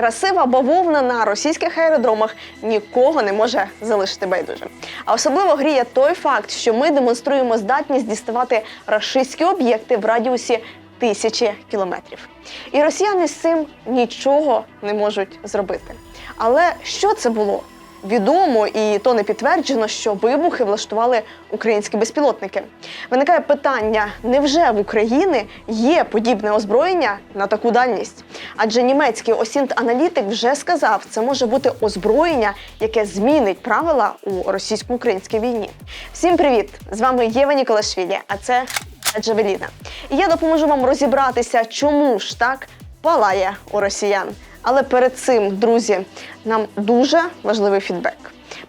Красива бавовна на російських аеродромах нікого не може залишити байдуже. А особливо гріє той факт, що ми демонструємо здатність діставати рашистські об'єкти в радіусі тисячі кілометрів. І росіяни з цим нічого не можуть зробити. Але що це було? Відомо і то не підтверджено, що вибухи влаштували українські безпілотники. Виникає питання: невже в Україні є подібне озброєння на таку дальність? Адже німецький осінт-аналітик вже сказав, це може бути озброєння, яке змінить правила у російсько-українській війні. Всім привіт! З вами Єва Ніколашвілі, а це Джавеліна. І я допоможу вам розібратися, чому ж так палає у росіян. Але перед цим, друзі, нам дуже важливий фідбек.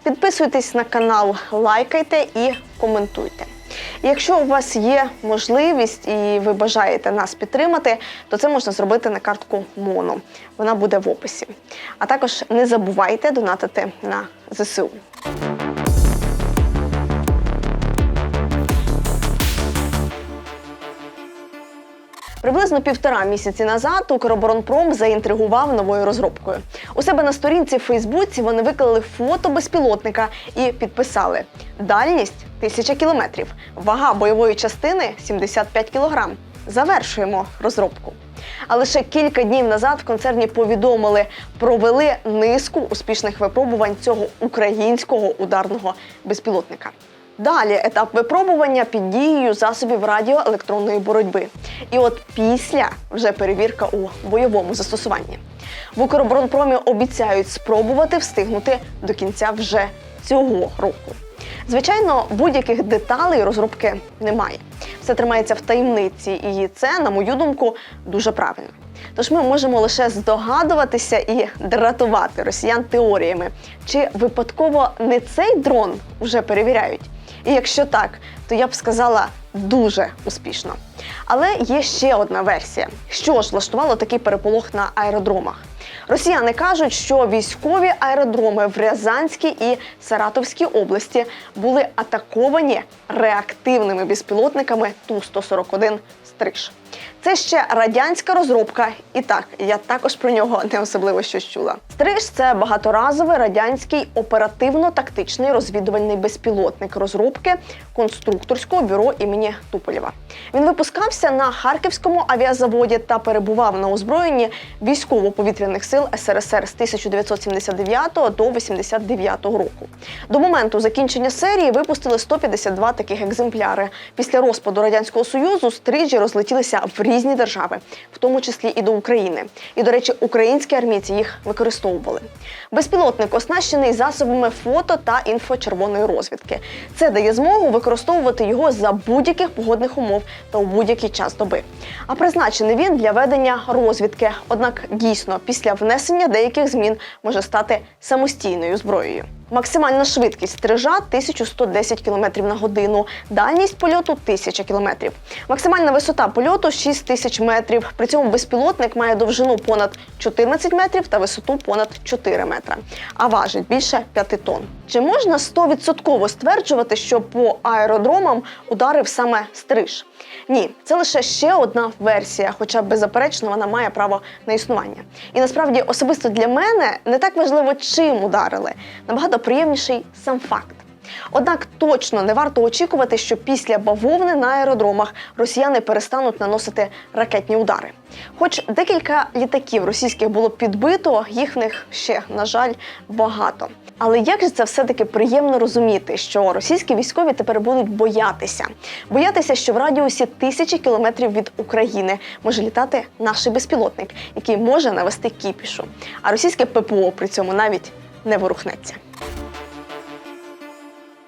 Підписуйтесь на канал, лайкайте і коментуйте. Якщо у вас є можливість і ви бажаєте нас підтримати, то це можна зробити на картку МОНО. Вона буде в описі. А також не забувайте донатити на ЗСУ. Приблизно півтора місяці назад Укроборонпром заінтригував новою розробкою. У себе на сторінці в Фейсбуці вони виклали фото безпілотника і підписали: дальність тисяча кілометрів, вага бойової частини 75 кілограм. Завершуємо розробку. А лише кілька днів назад в концерні повідомили, провели низку успішних випробувань цього українського ударного безпілотника. Далі етап випробування під дією засобів радіоелектронної боротьби. І от після вже перевірка у бойовому застосуванні. В Укроборонпромі обіцяють спробувати встигнути до кінця вже цього року. Звичайно, будь-яких деталей розробки немає. Все тримається в таємниці, і це, на мою думку, дуже правильно. Тож ми можемо лише здогадуватися і дратувати росіян теоріями, чи випадково не цей дрон вже перевіряють. І якщо так, то я б сказала дуже успішно. Але є ще одна версія, що ж влаштувало такий переполох на аеродромах. Росіяни кажуть, що військові аеродроми в Рязанській і Саратовській області були атаковані реактивними безпілотниками Ту-141 «Стриж». Це ще радянська розробка, і так я також про нього не особливо щось чула. Стриж це багаторазовий радянський оперативно-тактичний розвідувальний безпілотник розробки конструкторського бюро імені Туполєва. Він випускався на харківському авіазаводі та перебував на озброєнні військово-повітряних сил СРСР з 1979 до 89 року. До моменту закінчення серії випустили 152 таких екземпляри. Після розпаду радянського союзу стрижі розлетілися в різні держави, в тому числі і до України. І, до речі, українські армійці їх використовували. Безпілотник оснащений засобами фото та інфочервоної розвідки. Це дає змогу використовувати його за будь-яких погодних умов та у будь-який час доби. А призначений він для ведення розвідки. Однак дійсно після внесення деяких змін може стати самостійною зброєю. Максимальна швидкість стрижа 1110 км на годину, дальність польоту 1000 км. Максимальна висота польоту 6000 метрів. При цьому безпілотник має довжину понад 14 метрів та висоту понад 4 метра, а важить більше 5 тонн. Чи можна 100% стверджувати, що по аеродромам ударив саме стриж? Ні, це лише ще одна версія, хоча беззаперечно вона має право на існування. І насправді особисто для мене не так важливо, чим ударили. Набагато приємніший сам факт. Однак точно не варто очікувати, що після бавовни на аеродромах росіяни перестануть наносити ракетні удари. Хоч декілька літаків російських було підбито, їх в них ще, на жаль, багато. Але як же це все-таки приємно розуміти, що російські військові тепер будуть боятися, боятися, що в радіусі тисячі кілометрів від України може літати наш безпілотник, який може навести кіпішу. А російське ППО при цьому навіть не ворухнеться.